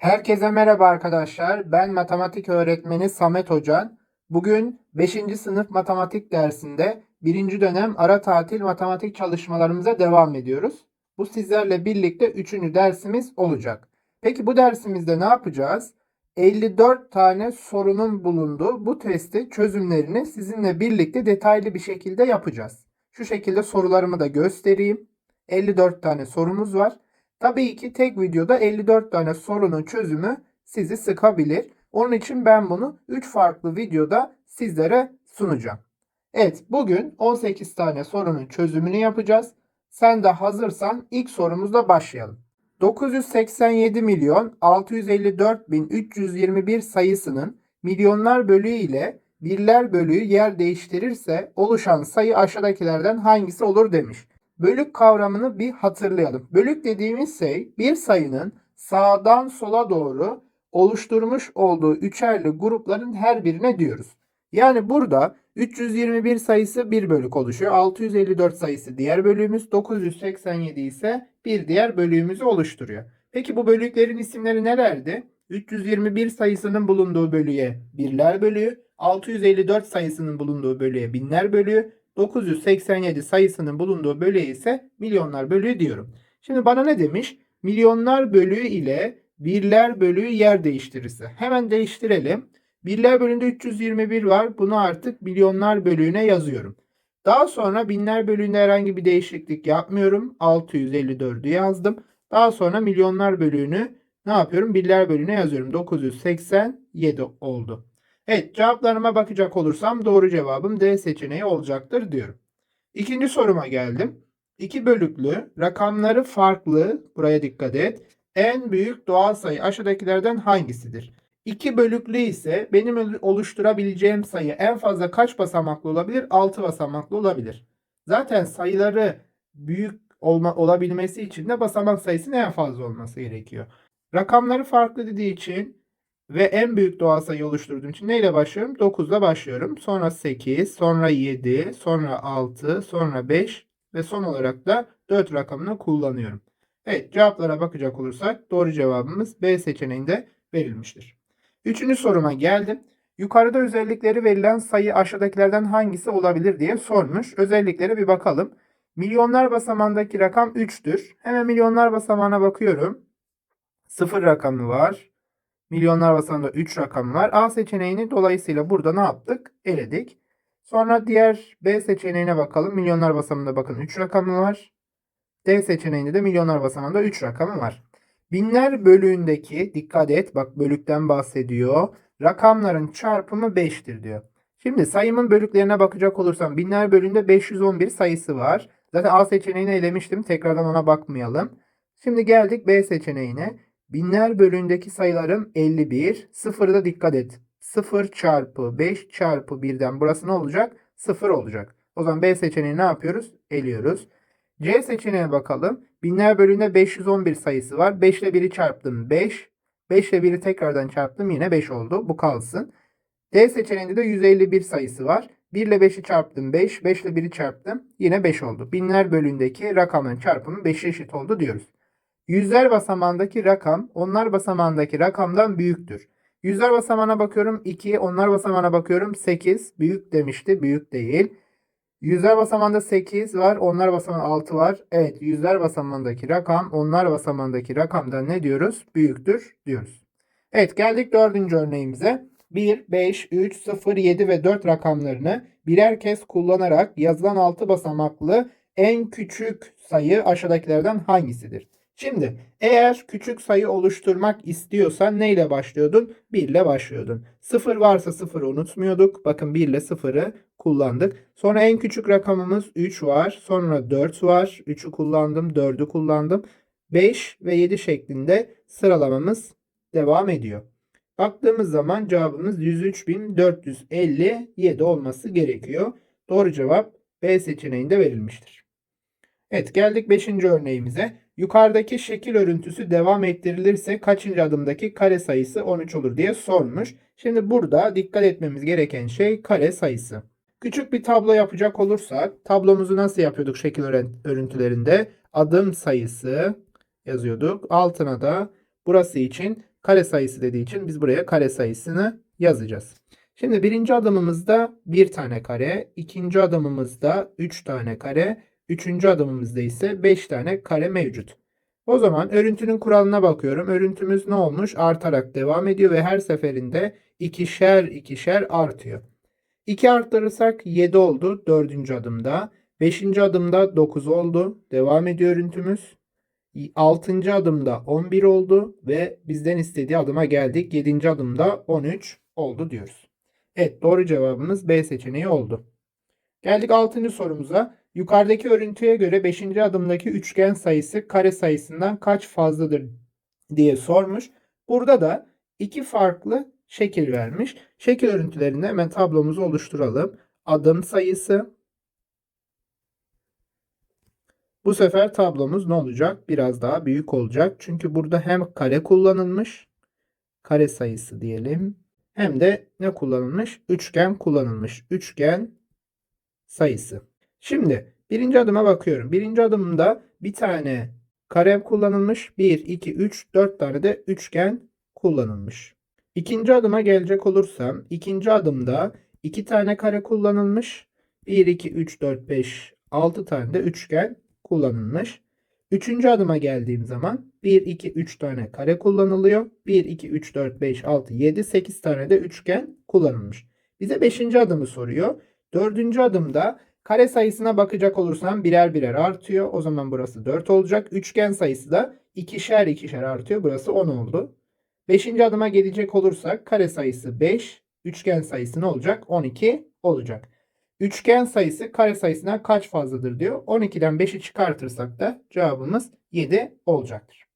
Herkese merhaba arkadaşlar. Ben matematik öğretmeni Samet Hocan. Bugün 5. sınıf matematik dersinde 1. dönem ara tatil matematik çalışmalarımıza devam ediyoruz. Bu sizlerle birlikte 3. dersimiz olacak. Peki bu dersimizde ne yapacağız? 54 tane sorunun bulunduğu bu testi çözümlerini sizinle birlikte detaylı bir şekilde yapacağız. Şu şekilde sorularımı da göstereyim. 54 tane sorumuz var. Tabii ki tek videoda 54 tane sorunun çözümü sizi sıkabilir. Onun için ben bunu 3 farklı videoda sizlere sunacağım. Evet, bugün 18 tane sorunun çözümünü yapacağız. Sen de hazırsan ilk sorumuzla başlayalım. 987 milyon 654 bin 321 sayısının milyonlar bölüğü ile birler bölüğü yer değiştirirse oluşan sayı aşağıdakilerden hangisi olur demiş. Bölük kavramını bir hatırlayalım. Bölük dediğimiz şey bir sayının sağdan sola doğru oluşturmuş olduğu üçerli grupların her birine diyoruz. Yani burada 321 sayısı bir bölük oluşuyor. 654 sayısı diğer bölüğümüz. 987 ise bir diğer bölüğümüzü oluşturuyor. Peki bu bölüklerin isimleri nelerdi? 321 sayısının bulunduğu bölüğe birler bölüğü, 654 sayısının bulunduğu bölüğe binler bölüğü, 987 sayısının bulunduğu bölüğe ise milyonlar bölüğü diyorum. Şimdi bana ne demiş? Milyonlar bölüğü ile birler bölüğü yer değiştirirse. Hemen değiştirelim. Birler bölüğünde 321 var. Bunu artık milyonlar bölüğüne yazıyorum. Daha sonra binler bölüğünde herhangi bir değişiklik yapmıyorum. 654'ü yazdım. Daha sonra milyonlar bölüğünü ne yapıyorum? Birler bölüğüne yazıyorum. 987 oldu. Evet cevaplarıma bakacak olursam doğru cevabım D seçeneği olacaktır diyorum. İkinci soruma geldim. İki bölüklü, rakamları farklı, buraya dikkat et. En büyük doğal sayı aşağıdakilerden hangisidir? İki bölüklü ise benim oluşturabileceğim sayı en fazla kaç basamaklı olabilir? 6 basamaklı olabilir. Zaten sayıları büyük olma, olabilmesi için de basamak sayısının en fazla olması gerekiyor. Rakamları farklı dediği için ve en büyük doğal sayı oluşturduğum için neyle başlıyorum? 9 ile başlıyorum. Sonra 8, sonra 7, sonra 6, sonra 5 ve son olarak da 4 rakamını kullanıyorum. Evet cevaplara bakacak olursak doğru cevabımız B seçeneğinde verilmiştir. Üçüncü soruma geldim. Yukarıda özellikleri verilen sayı aşağıdakilerden hangisi olabilir diye sormuş. Özelliklere bir bakalım. Milyonlar basamağındaki rakam 3'tür. Hemen milyonlar basamağına bakıyorum. 0 rakamı var. Milyonlar basamağında 3 rakam var. A seçeneğini dolayısıyla burada ne yaptık? Eledik. Sonra diğer B seçeneğine bakalım. Milyonlar basamağında bakın 3 rakamı var. D seçeneğinde de milyonlar basamağında 3 rakamı var. Binler bölüğündeki dikkat et bak bölükten bahsediyor. Rakamların çarpımı 5'tir diyor. Şimdi sayımın bölüklerine bakacak olursam binler bölüğünde 511 sayısı var. Zaten A seçeneğini elemiştim. Tekrardan ona bakmayalım. Şimdi geldik B seçeneğine. Binler bölüğündeki sayılarım 51. Sıfırda dikkat et. 0 çarpı 5 çarpı 1'den burası ne olacak? 0 olacak. O zaman B seçeneğini ne yapıyoruz? Eliyoruz. C seçeneğine bakalım. Binler bölüğünde 511 sayısı var. 5 ile 1'i çarptım 5. 5 ile 1'i tekrardan çarptım yine 5 oldu. Bu kalsın. D seçeneğinde de 151 sayısı var. 1 ile 5'i çarptım 5. 5 ile 1'i çarptım yine 5 oldu. Binler bölüğündeki rakamın çarpımı 5'e eşit oldu diyoruz. Yüzler basamağındaki rakam onlar basamağındaki rakamdan büyüktür. Yüzler basamağına bakıyorum 2, onlar basamağına bakıyorum 8. Büyük demişti, büyük değil. Yüzler basamağında 8 var, onlar basamağında 6 var. Evet, yüzler basamağındaki rakam onlar basamağındaki rakamdan ne diyoruz? Büyüktür diyoruz. Evet, geldik dördüncü örneğimize. 1, 5, 3, 0, 7 ve 4 rakamlarını birer kez kullanarak yazılan 6 basamaklı en küçük sayı aşağıdakilerden hangisidir? Şimdi eğer küçük sayı oluşturmak istiyorsan neyle başlıyordun? 1 ile başlıyordun. 0 varsa 0'ı unutmuyorduk. Bakın 1 ile 0'ı kullandık. Sonra en küçük rakamımız 3 var. Sonra 4 var. 3'ü kullandım. 4'ü kullandım. 5 ve 7 şeklinde sıralamamız devam ediyor. Baktığımız zaman cevabımız 103.457 olması gerekiyor. Doğru cevap B seçeneğinde verilmiştir. Evet geldik 5. örneğimize. Yukarıdaki şekil örüntüsü devam ettirilirse kaçıncı adımdaki kare sayısı 13 olur diye sormuş. Şimdi burada dikkat etmemiz gereken şey kare sayısı. Küçük bir tablo yapacak olursak tablomuzu nasıl yapıyorduk şekil örüntülerinde? Adım sayısı yazıyorduk. Altına da burası için kare sayısı dediği için biz buraya kare sayısını yazacağız. Şimdi birinci adımımızda bir tane kare, ikinci adımımızda üç tane kare, üçüncü adımımızda ise beş tane kare mevcut. O zaman örüntünün kuralına bakıyorum. Örüntümüz ne olmuş? Artarak devam ediyor ve her seferinde ikişer ikişer artıyor. 2 arttırırsak 7 oldu dördüncü adımda. Beşinci adımda 9 oldu. Devam ediyor örüntümüz. 6. adımda 11 oldu ve bizden istediği adıma geldik. 7. adımda 13 oldu diyoruz. Evet doğru cevabımız B seçeneği oldu. Geldik 6. sorumuza. Yukarıdaki örüntüye göre 5. adımdaki üçgen sayısı kare sayısından kaç fazladır diye sormuş. Burada da iki farklı şekil vermiş. Şekil örüntülerinde hemen tablomuzu oluşturalım. Adım sayısı. Bu sefer tablomuz ne olacak? Biraz daha büyük olacak. Çünkü burada hem kare kullanılmış. Kare sayısı diyelim. Hem de ne kullanılmış? Üçgen kullanılmış. Üçgen sayısı. Şimdi birinci adıma bakıyorum. Birinci adımda bir tane kare kullanılmış. 1, 2, 3, 4 tane de üçgen kullanılmış. İkinci adıma gelecek olursam ikinci adımda 2 tane kare kullanılmış. 1, 2, 3, 4, 5, 6 tane de üçgen kullanılmış. Üçüncü adıma geldiğim zaman 1, 2, 3 tane kare kullanılıyor. 1, 2, 3, 4, 5, 6, 7, 8 tane de üçgen kullanılmış. Bize 5. adımı soruyor. Dördüncü adımda kare sayısına bakacak olursam birer birer artıyor. O zaman burası 4 olacak. Üçgen sayısı da ikişer ikişer artıyor. Burası 10 oldu. Beşinci adıma gelecek olursak kare sayısı 5, üçgen sayısı ne olacak? 12 olacak. Üçgen sayısı kare sayısından kaç fazladır diyor. 12'den 5'i çıkartırsak da cevabımız 7 olacaktır.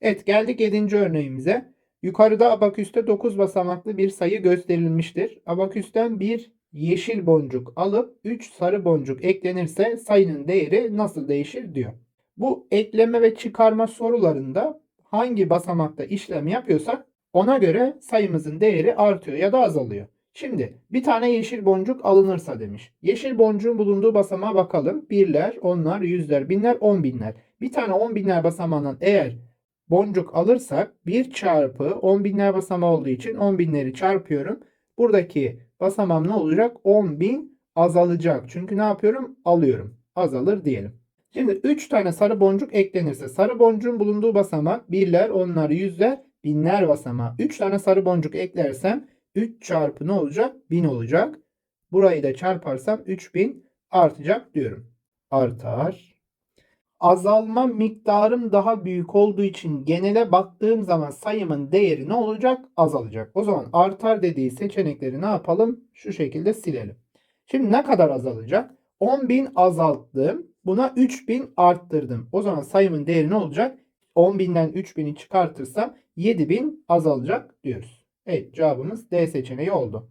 Evet geldik 7. örneğimize. Yukarıda abaküste 9 basamaklı bir sayı gösterilmiştir. Abaküsten bir yeşil boncuk alıp 3 sarı boncuk eklenirse sayının değeri nasıl değişir diyor. Bu ekleme ve çıkarma sorularında hangi basamakta işlem yapıyorsak ona göre sayımızın değeri artıyor ya da azalıyor. Şimdi bir tane yeşil boncuk alınırsa demiş. Yeşil boncuğun bulunduğu basamağa bakalım. Birler, onlar, yüzler, binler, on binler. Bir tane on binler basamağından eğer boncuk alırsak 1 çarpı 10 binler basamağı olduğu için 10 binleri çarpıyorum. Buradaki basamağım ne olacak? 10 bin azalacak. Çünkü ne yapıyorum? Alıyorum. Azalır diyelim. Şimdi 3 tane sarı boncuk eklenirse sarı boncuğun bulunduğu basamak birler, onlar, yüzler, binler basamağı. 3 tane sarı boncuk eklersem 3 çarpı ne olacak? 1000 olacak. Burayı da çarparsam 3000 artacak diyorum. Artar. Azalma miktarım daha büyük olduğu için genele baktığım zaman sayımın değeri ne olacak? Azalacak. O zaman artar dediği seçenekleri ne yapalım? Şu şekilde silelim. Şimdi ne kadar azalacak? 10.000 azalttım. Buna 3000 arttırdım. O zaman sayımın değeri ne olacak? 10.000'den 3000'i çıkartırsam 7000 azalacak diyoruz. Evet cevabımız D seçeneği oldu.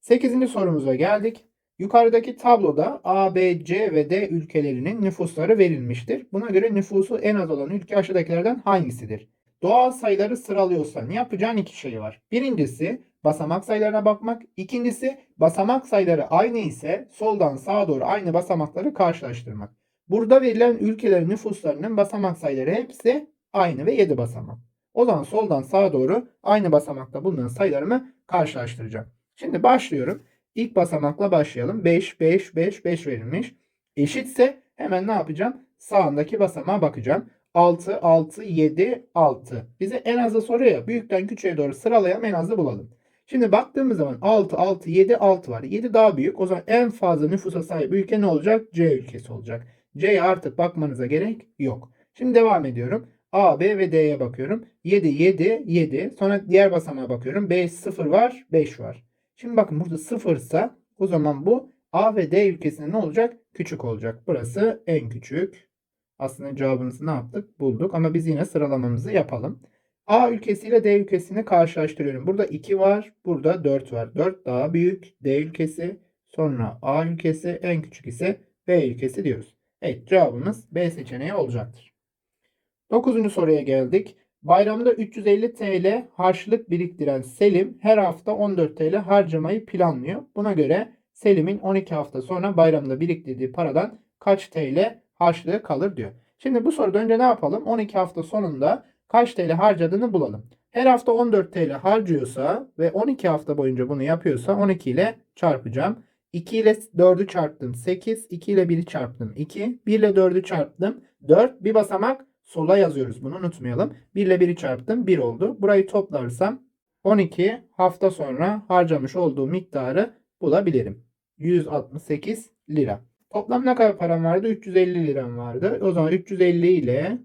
8. sorumuza geldik. Yukarıdaki tabloda A, B, C ve D ülkelerinin nüfusları verilmiştir. Buna göre nüfusu en az olan ülke aşağıdakilerden hangisidir? Doğal sayıları sıralıyorsan yapacağın iki şey var. Birincisi basamak sayılarına bakmak. İkincisi basamak sayıları aynı ise soldan sağa doğru aynı basamakları karşılaştırmak. Burada verilen ülkelerin nüfuslarının basamak sayıları hepsi aynı ve 7 basamak. O zaman soldan sağa doğru aynı basamakta bulunan sayılarımı karşılaştıracağım. Şimdi başlıyorum. İlk basamakla başlayalım. 5, 5, 5, 5 verilmiş. Eşitse hemen ne yapacağım? Sağındaki basamağa bakacağım. 6, 6, 7, 6. Bize en azı soruyor. Büyükten küçüğe doğru sıralayalım en azı bulalım. Şimdi baktığımız zaman 6, 6, 7, 6 var. 7 daha büyük. O zaman en fazla nüfusa sahip ülke ne olacak? C ülkesi olacak. C'ye artık bakmanıza gerek yok. Şimdi devam ediyorum. A, B ve D'ye bakıyorum. 7, 7, 7. Sonra diğer basamağa bakıyorum. 5, 0 var, 5 var. Şimdi bakın burada 0 ise o zaman bu A ve D ülkesinde ne olacak? Küçük olacak. Burası en küçük. Aslında cevabımızı ne yaptık? Bulduk. Ama biz yine sıralamamızı yapalım. A ülkesiyle D ülkesini karşılaştırıyorum. Burada 2 var. Burada 4 var. 4 daha büyük. D ülkesi. Sonra A ülkesi. En küçük ise B ülkesi diyoruz. Evet cevabımız B seçeneği olacaktır. 9. soruya geldik. Bayramda 350 TL harçlık biriktiren Selim her hafta 14 TL harcamayı planlıyor. Buna göre Selim'in 12 hafta sonra bayramda biriktirdiği paradan kaç TL harçlığı kalır diyor. Şimdi bu soruda önce ne yapalım? 12 hafta sonunda kaç TL harcadığını bulalım. Her hafta 14 TL harcıyorsa ve 12 hafta boyunca bunu yapıyorsa 12 ile çarpacağım. 2 ile 4'ü çarptım 8. 2 ile 1'i çarptım 2. 1 ile 4'ü çarptım 4. Bir basamak sola yazıyoruz bunu unutmayalım. 1 ile 1'i çarptım 1 oldu. Burayı toplarsam 12 hafta sonra harcamış olduğum miktarı bulabilirim. 168 lira. Toplam ne kadar param vardı? 350 liram vardı. O zaman 350 ile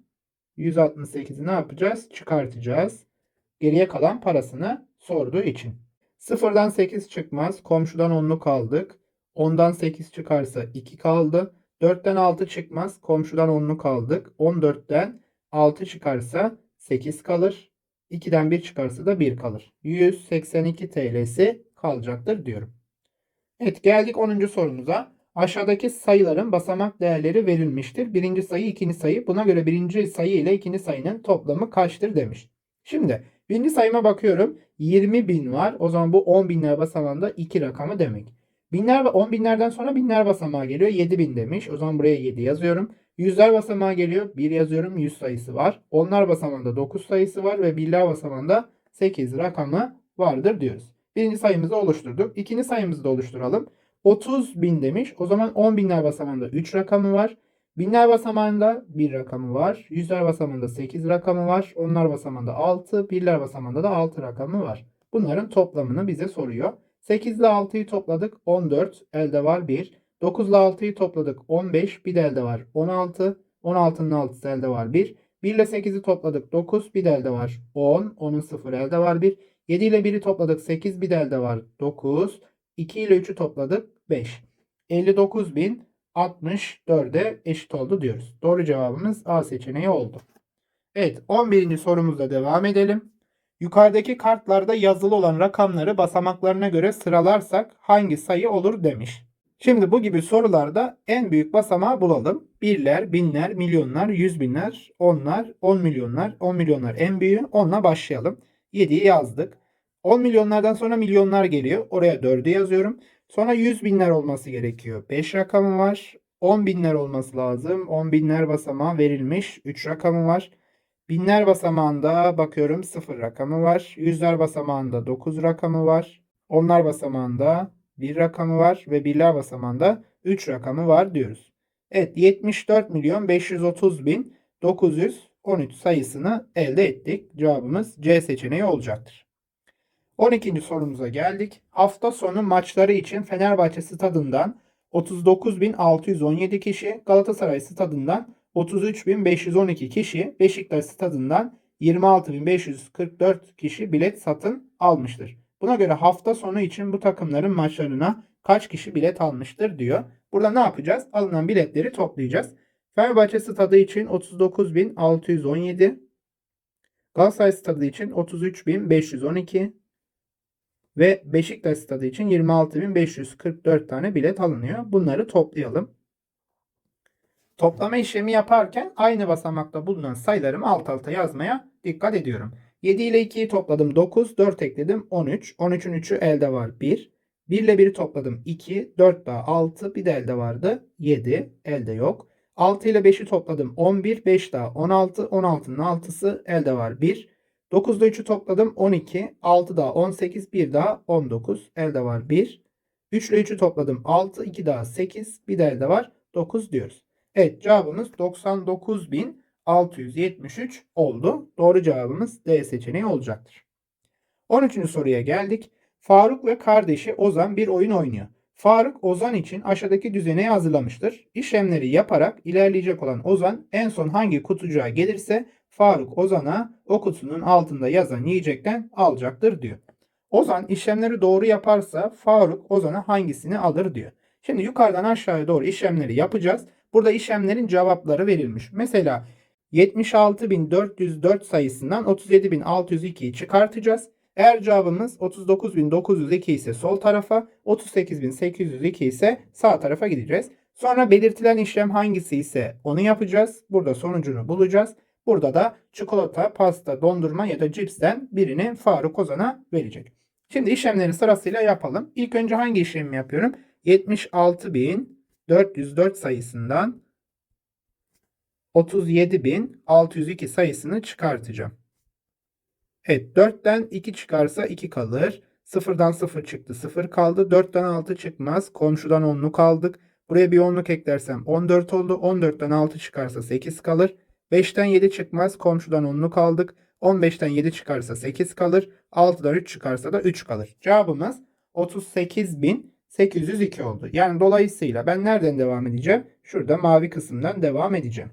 168'i ne yapacağız? Çıkartacağız. Geriye kalan parasını sorduğu için. Sıfırdan 8 çıkmaz. Komşudan 10'luk aldık. 10'dan 8 çıkarsa 2 kaldı. 4'ten 6 çıkmaz. Komşudan 10'luk aldık. 14'ten 6 çıkarsa 8 kalır. 2'den 1 çıkarsa da 1 kalır. 182 TL'si kalacaktır diyorum. Evet geldik 10. sorumuza. Aşağıdaki sayıların basamak değerleri verilmiştir. Birinci sayı, ikinci sayı. Buna göre birinci sayı ile ikinci sayının toplamı kaçtır demiş. Şimdi birinci sayıma bakıyorum. 20 bin var. O zaman bu 10 binler basamağında 2 rakamı demek. Binler ve 10 binlerden sonra binler basamağı geliyor. 7 bin demiş. O zaman buraya 7 yazıyorum. Yüzler basamağı geliyor. 1 yazıyorum. 100 sayısı var. Onlar basamağında 9 sayısı var ve birler basamağında 8 rakamı vardır diyoruz. Birinci sayımızı oluşturduk. İkinci sayımızı da oluşturalım. 30 bin demiş. O zaman 10 binler basamağında 3 rakamı var. Binler basamağında 1 rakamı var. Yüzler basamağında 8 rakamı var. Onlar basamağında 6. Birler basamağında da 6 rakamı var. Bunların toplamını bize soruyor. 8 ile 6'yı topladık. 14. Elde var 1. 9 ile 6'yı topladık. 15. Bir de elde var 16. 16'nın 6'sı elde var 1. 1 ile 8'i topladık. 9. Bir de elde var 10. 10'un 0 elde var 1. 7 ile 1'i topladık. 8. Bir de elde var 9. 2 ile 3'ü topladık. 5. 59.064'e eşit oldu diyoruz. Doğru cevabımız A seçeneği oldu. Evet 11. sorumuzla devam edelim. Yukarıdaki kartlarda yazılı olan rakamları basamaklarına göre sıralarsak hangi sayı olur demiş. Şimdi bu gibi sorularda en büyük basamağı bulalım. Birler, binler, milyonlar, yüz binler, onlar, 10 milyonlar, 10 milyonlar en büyüğü. Onunla başlayalım. 7'yi yazdık. 10 milyonlardan sonra milyonlar geliyor. Oraya 4'ü yazıyorum. Sonra 100 binler olması gerekiyor. 5 rakamı var. 10 binler olması lazım. 10 binler basamağı verilmiş. 3 rakamı var. Binler basamağında bakıyorum 0 rakamı var. Yüzler basamağında 9 rakamı var. Onlar basamağında 1 rakamı var. Ve birler basamağında 3 rakamı var diyoruz. Evet 74 milyon 530 bin 913 sayısını elde ettik. Cevabımız C seçeneği olacaktır. 12. sorumuza geldik. Hafta sonu maçları için Fenerbahçe stadından 39.617 kişi, Galatasaray stadından 33.512 kişi, Beşiktaş stadından 26.544 kişi bilet satın almıştır. Buna göre hafta sonu için bu takımların maçlarına kaç kişi bilet almıştır diyor. Burada ne yapacağız? Alınan biletleri toplayacağız. Fenerbahçe stadı için 39.617, Galatasaray stadı için 33.512, ve Beşiktaş stadı için 26.544 tane bilet alınıyor. Bunları toplayalım. Toplama işlemi yaparken aynı basamakta bulunan sayılarımı alt alta yazmaya dikkat ediyorum. 7 ile 2'yi topladım 9, 4 ekledim 13. 13'ün 3'ü elde var 1. 1 ile 1'i topladım 2, 4 daha 6, bir de elde vardı 7, elde yok. 6 ile 5'i topladım 11, 5 daha 16, 16'nın 6'sı elde var 1. 9'da 3'ü topladım 12. 6 daha 18. 1 daha 19. Elde var 1. 3 ile 3'ü topladım 6. 2 daha 8. Bir de elde var 9 diyoruz. Evet cevabımız 99.673 oldu. Doğru cevabımız D seçeneği olacaktır. 13. soruya geldik. Faruk ve kardeşi Ozan bir oyun oynuyor. Faruk Ozan için aşağıdaki düzeneyi hazırlamıştır. İşlemleri yaparak ilerleyecek olan Ozan en son hangi kutucuğa gelirse Faruk Ozan'a o kutunun altında yazan yiyecekten alacaktır diyor. Ozan işlemleri doğru yaparsa Faruk Ozan'a hangisini alır diyor. Şimdi yukarıdan aşağıya doğru işlemleri yapacağız. Burada işlemlerin cevapları verilmiş. Mesela 76.404 sayısından 37.602'yi çıkartacağız. Eğer cevabımız 39.902 ise sol tarafa, 38.802 ise sağ tarafa gideceğiz. Sonra belirtilen işlem hangisi ise onu yapacağız. Burada sonucunu bulacağız. Burada da çikolata, pasta, dondurma ya da cipsten birini Faruk Ozan'a verecek. Şimdi işlemleri sırasıyla yapalım. İlk önce hangi işlemi yapıyorum? 76.404 sayısından 37.602 sayısını çıkartacağım. Evet 4'ten 2 çıkarsa 2 kalır. 0'dan 0 çıktı 0 kaldı. 4'ten 6 çıkmaz. Komşudan 10'luk aldık. Buraya bir 10'luk eklersem 14 oldu. 14'ten 6 çıkarsa 8 kalır. 5'ten 7 çıkmaz. Komşudan 10'luk aldık. 15'ten 7 çıkarsa 8 kalır. 6'dan 3 çıkarsa da 3 kalır. Cevabımız 38.802 oldu. Yani dolayısıyla ben nereden devam edeceğim? Şurada mavi kısımdan devam edeceğim.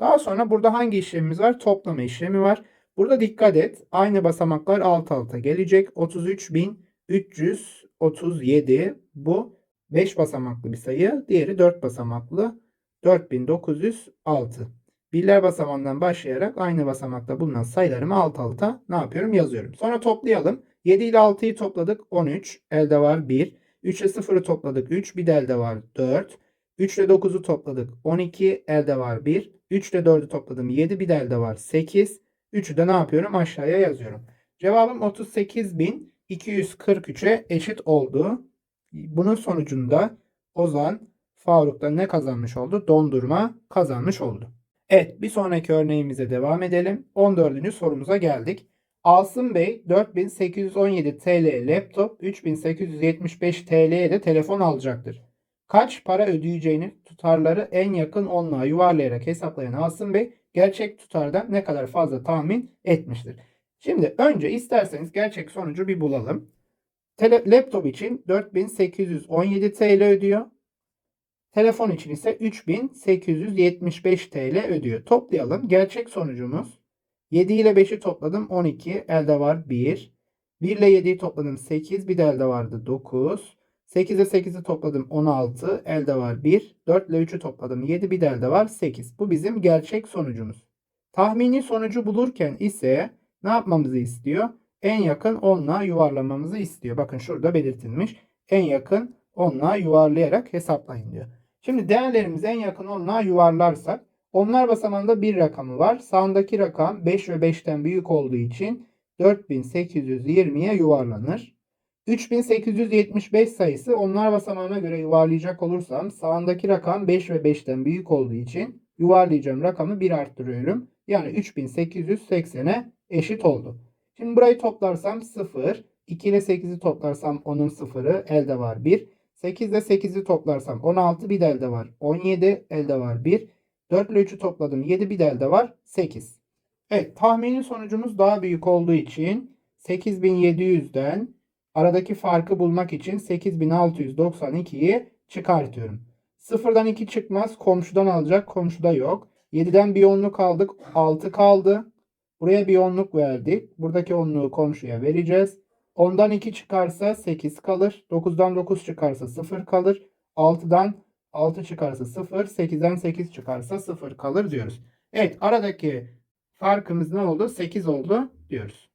Daha sonra burada hangi işlemimiz var? Toplama işlemi var. Burada dikkat et. Aynı basamaklar alt alta gelecek. 33.337 bu 5 basamaklı bir sayı. Diğeri 4 basamaklı 4906. Birler basamağından başlayarak aynı basamakta bulunan sayılarımı alt alta ne yapıyorum? Yazıyorum. Sonra toplayalım. 7 ile 6'yı topladık. 13. Elde var 1. 3 ile 0'ı topladık. 3. Bir de elde var 4. 3 ile 9'u topladık. 12. Elde var 1. 3 ile 4'ü topladım. 7. Bir de elde var 8. 3'ü de ne yapıyorum? Aşağıya yazıyorum. Cevabım 38.243'e eşit oldu. Bunun sonucunda Ozan Faruk'ta ne kazanmış oldu? Dondurma kazanmış oldu. Evet bir sonraki örneğimize devam edelim. 14. sorumuza geldik. Asım Bey 4817 TL laptop, 3875 TL'ye de telefon alacaktır. Kaç para ödeyeceğini tutarları en yakın onluğa yuvarlayarak hesaplayan Asım Bey gerçek tutardan ne kadar fazla tahmin etmiştir. Şimdi önce isterseniz gerçek sonucu bir bulalım. Tele, laptop için 4817 TL ödüyor. Telefon için ise 3875 TL ödüyor. Toplayalım. Gerçek sonucumuz 7 ile 5'i topladım 12. Elde var 1. 1 ile 7'yi topladım 8. Bir de elde vardı 9. 8 ile 8'i topladım 16. Elde var 1. 4 ile 3'ü topladım 7. Bir de elde var 8. Bu bizim gerçek sonucumuz. Tahmini sonucu bulurken ise ne yapmamızı istiyor? En yakın 10'la yuvarlamamızı istiyor. Bakın şurada belirtilmiş. En yakın 10'la yuvarlayarak hesaplayın diyor. Şimdi değerlerimizi en yakın 10'la yuvarlarsak onlar basamağında bir rakamı var. Sağındaki rakam 5 ve 5'ten büyük olduğu için 4820'ye yuvarlanır. 3875 sayısı onlar basamağına göre yuvarlayacak olursam sağındaki rakam 5 ve 5'ten büyük olduğu için yuvarlayacağım rakamı 1 arttırıyorum. Yani 3880'e eşit oldu. Şimdi burayı toplarsam 0. 2 ile 8'i toplarsam onun 0'ı elde var 1. 8 ile 8'i toplarsam 16 bir de elde var. 17 elde var 1. 4 ile 3'ü topladım 7 bir de var 8. Evet tahmini sonucumuz daha büyük olduğu için 8700'den aradaki farkı bulmak için 8692'yi çıkartıyorum. Sıfırdan 2 çıkmaz komşudan alacak komşuda yok. 7'den bir onluk aldık 6 kaldı. Buraya bir onluk verdik. Buradaki onluğu komşuya vereceğiz. 10'dan 2 çıkarsa 8 kalır. 9'dan 9 çıkarsa 0 kalır. 6'dan 6 çıkarsa 0. 8'den 8 çıkarsa 0 kalır diyoruz. Evet aradaki farkımız ne oldu? 8 oldu diyoruz.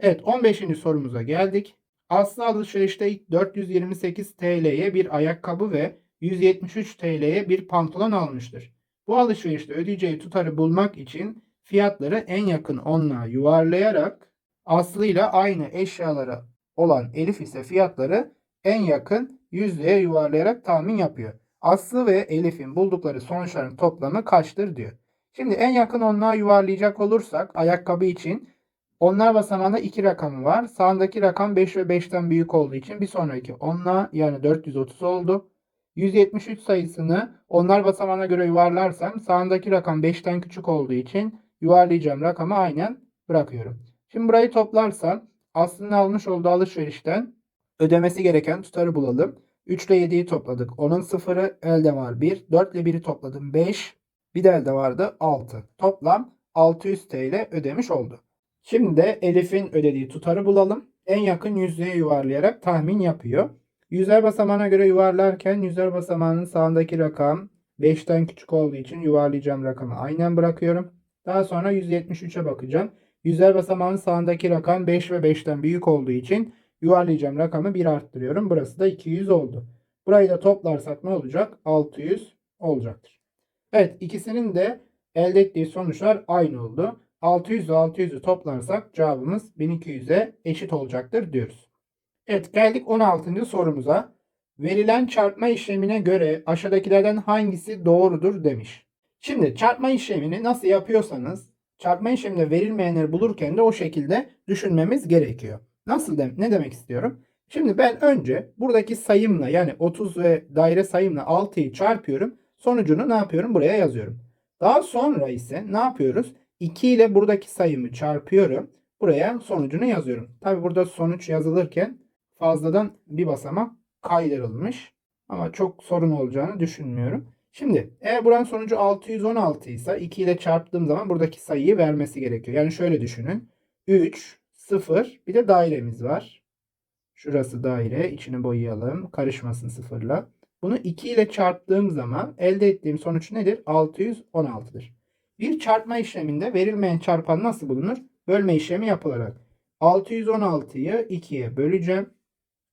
Evet 15. sorumuza geldik. Aslı alışverişte ilk 428 TL'ye bir ayakkabı ve 173 TL'ye bir pantolon almıştır. Bu alışverişte ödeyeceği tutarı bulmak için fiyatları en yakın onluğa yuvarlayarak Aslı ile aynı eşyaları olan Elif ise fiyatları en yakın yüzdeye yuvarlayarak tahmin yapıyor. Aslı ve Elif'in buldukları sonuçların toplamı kaçtır diyor. Şimdi en yakın onluğa yuvarlayacak olursak ayakkabı için onlar basamağında iki rakamı var. Sağındaki rakam 5 ve 5'ten büyük olduğu için bir sonraki onluğa yani 430 oldu. 173 sayısını onlar basamağına göre yuvarlarsam sağındaki rakam 5'ten küçük olduğu için yuvarlayacağım rakamı aynen bırakıyorum. Şimdi burayı toplarsam aslında almış olduğu alışverişten ödemesi gereken tutarı bulalım. 3 ile 7'yi topladık. Onun sıfırı elde var 1. 4 ile 1'i topladım 5. Bir de elde vardı 6. Toplam 600 TL ödemiş oldu. Şimdi de Elif'in ödediği tutarı bulalım. En yakın yüzdeye yuvarlayarak tahmin yapıyor. Yüzler basamağına göre yuvarlarken yüzler basamağının sağındaki rakam 5'ten küçük olduğu için yuvarlayacağım rakamı aynen bırakıyorum. Daha sonra 173'e bakacağım. Yüzler basamağının sağındaki rakam 5 ve 5'ten büyük olduğu için yuvarlayacağım rakamı 1 arttırıyorum. Burası da 200 oldu. Burayı da toplarsak ne olacak? 600 olacaktır. Evet ikisinin de elde ettiği sonuçlar aynı oldu. 600 ile 600'ü toplarsak cevabımız 1200'e eşit olacaktır diyoruz. Evet geldik 16. sorumuza. Verilen çarpma işlemine göre aşağıdakilerden hangisi doğrudur demiş. Şimdi çarpma işlemini nasıl yapıyorsanız Çarpma işleminde verilmeyenleri bulurken de o şekilde düşünmemiz gerekiyor. Nasıl de, ne demek istiyorum? Şimdi ben önce buradaki sayımla yani 30 ve daire sayımla 6'yı çarpıyorum. Sonucunu ne yapıyorum? Buraya yazıyorum. Daha sonra ise ne yapıyoruz? 2 ile buradaki sayımı çarpıyorum. Buraya sonucunu yazıyorum. Tabi burada sonuç yazılırken fazladan bir basamak kaydırılmış. Ama çok sorun olacağını düşünmüyorum. Şimdi eğer buranın sonucu 616 ise 2 ile çarptığım zaman buradaki sayıyı vermesi gerekiyor. Yani şöyle düşünün. 3, 0 bir de dairemiz var. Şurası daire. içini boyayalım. Karışmasın sıfırla. Bunu 2 ile çarptığım zaman elde ettiğim sonuç nedir? 616'dır. Bir çarpma işleminde verilmeyen çarpan nasıl bulunur? Bölme işlemi yapılarak. 616'yı 2'ye böleceğim.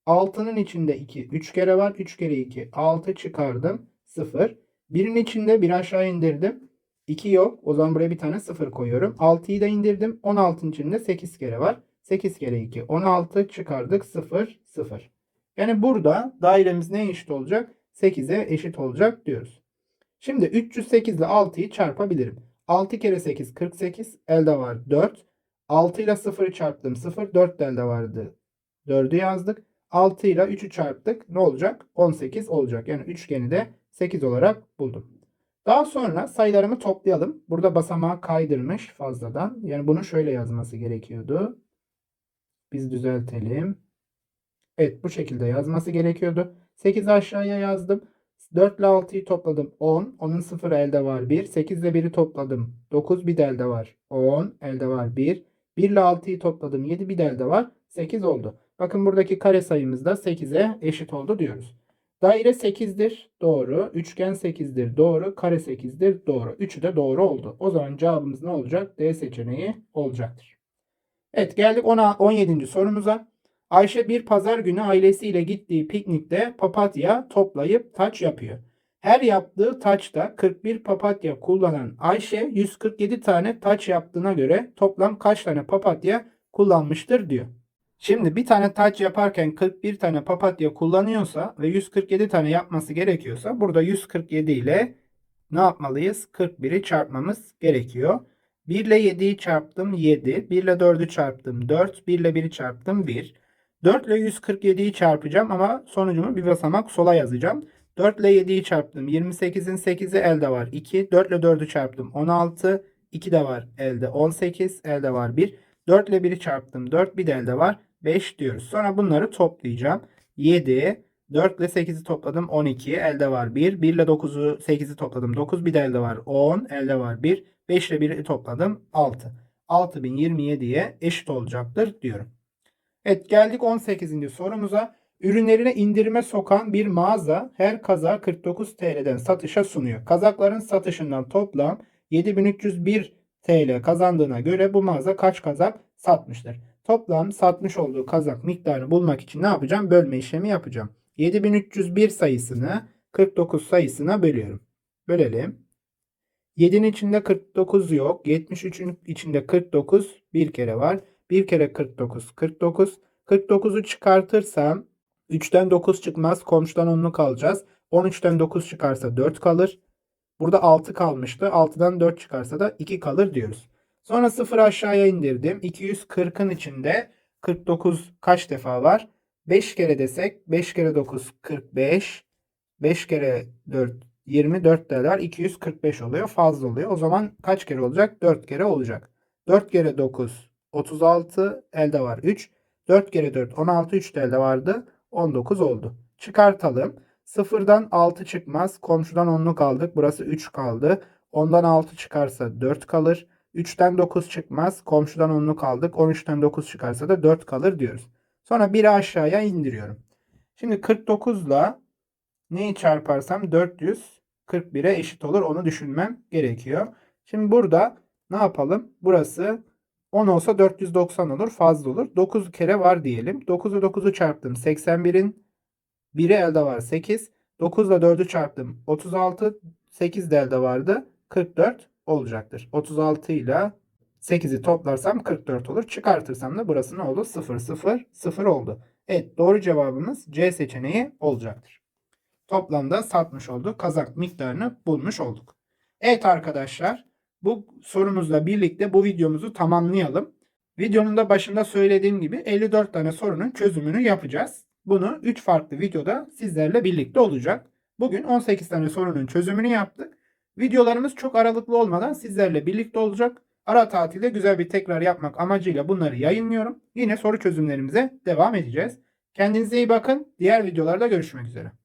6'nın içinde 2 3 kere var. 3 kere 2 6 çıkardım. 0. 1'in içinde bir aşağı indirdim. 2 yok. O zaman buraya bir tane 0 koyuyorum. 6'yı da indirdim. 16'ın içinde 8 kere var. 8 kere 2 16 çıkardık. 0 0. Yani burada dairemiz neye eşit olacak? 8'e eşit olacak diyoruz. Şimdi 308 ile 6'yı çarpabilirim. 6 kere 8 48. Elde var 4. 6 ile 0'ı çarptım. 0. 4 de elde vardı. 4'ü yazdık. 6 ile 3'ü çarptık. Ne olacak? 18 olacak. Yani üçgeni de 8 olarak buldum. Daha sonra sayılarımı toplayalım. Burada basamağı kaydırmış fazladan. Yani bunu şöyle yazması gerekiyordu. Biz düzeltelim. Evet bu şekilde yazması gerekiyordu. 8 aşağıya yazdım. 4 ile 6'yı topladım 10. Onun 0 elde var 1. 8 ile 1'i topladım 9 bir de elde var 10 elde var 1. 1 ile 6'yı topladım 7 bir de elde var 8 oldu. Bakın buradaki kare sayımız da 8'e eşit oldu diyoruz. Daire 8'dir. Doğru. Üçgen 8'dir. Doğru. Kare 8'dir. Doğru. Üçü de doğru oldu. O zaman cevabımız ne olacak? D seçeneği olacaktır. Evet geldik 10'a 17. sorumuza. Ayşe bir pazar günü ailesiyle gittiği piknikte papatya toplayıp taç yapıyor. Her yaptığı taçta 41 papatya kullanan Ayşe 147 tane taç yaptığına göre toplam kaç tane papatya kullanmıştır diyor. Şimdi bir tane taç yaparken 41 tane papatya kullanıyorsa ve 147 tane yapması gerekiyorsa burada 147 ile ne yapmalıyız? 41'i çarpmamız gerekiyor. 1 ile 7'yi çarptım 7. 1 ile 4'ü çarptım 4. 1 ile 1'i çarptım 1. 4 ile 147'yi çarpacağım ama sonucumu bir basamak sola yazacağım. 4 ile 7'yi çarptım. 28'in 8'i elde var 2. 4 ile 4'ü çarptım 16. 2 de var elde 18. Elde var 1. 4 ile 1'i çarptım 4. Bir de elde var 5 diyoruz. Sonra bunları toplayacağım. 7, 4 ile 8'i topladım 12. Elde var 1. 1 ile 9'u 8'i topladım 9. Bir de elde var 10. Elde var 1. 5 ile 1'i topladım 6. 6027'ye eşit olacaktır diyorum. Evet geldik 18. sorumuza. Ürünlerine indirime sokan bir mağaza her kaza 49 TL'den satışa sunuyor. Kazakların satışından toplam 7301 TL kazandığına göre bu mağaza kaç kazak satmıştır? Toplam satmış olduğu kazak miktarını bulmak için ne yapacağım? Bölme işlemi yapacağım. 7301 sayısını 49 sayısına bölüyorum. Bölelim. 7'nin içinde 49 yok. 73'ün içinde 49 bir kere var. Bir kere 49 49. 49'u çıkartırsam 3'ten 9 çıkmaz. Komşudan 10'luk kalacağız. 13'ten 9 çıkarsa 4 kalır. Burada 6 kalmıştı. 6'dan 4 çıkarsa da 2 kalır diyoruz. Sonra 0 aşağıya indirdim. 240'ın içinde 49 kaç defa var? 5 kere desek 5 kere 9 45. 5 kere 4 24 var. 245 oluyor. Fazla oluyor. O zaman kaç kere olacak? 4 kere olacak. 4 kere 9 36 elde var 3. 4 kere 4 16 3 de elde vardı. 19 oldu. Çıkartalım. Sıfırdan 6 çıkmaz. Komşudan 10'luk aldık. Burası 3 kaldı. Ondan 6 çıkarsa 4 kalır. 3'ten 9 çıkmaz. Komşudan 10'luk aldık. 13'ten 9 çıkarsa da 4 kalır diyoruz. Sonra 1'i aşağıya indiriyorum. Şimdi 49 ile neyi çarparsam 441'e eşit olur. Onu düşünmem gerekiyor. Şimdi burada ne yapalım? Burası 10 olsa 490 olur. Fazla olur. 9 kere var diyelim. 9'u 9'u çarptım. 81'in 1'i elde var 8. 9 ile 4'ü çarptım. 36. 8 de elde vardı. 44 olacaktır. 36 ile 8'i toplarsam 44 olur. Çıkartırsam da burası ne oldu? 0 0 0 oldu. Evet doğru cevabımız C seçeneği olacaktır. Toplamda satmış olduk. Kazak miktarını bulmuş olduk. Evet arkadaşlar Bu sorumuzla birlikte bu videomuzu tamamlayalım. Videonun da başında söylediğim gibi 54 tane sorunun çözümünü yapacağız. Bunu 3 farklı videoda sizlerle birlikte olacak. Bugün 18 tane sorunun çözümünü yaptık. Videolarımız çok aralıklı olmadan sizlerle birlikte olacak. Ara tatilde güzel bir tekrar yapmak amacıyla bunları yayınlıyorum. Yine soru çözümlerimize devam edeceğiz. Kendinize iyi bakın. Diğer videolarda görüşmek üzere.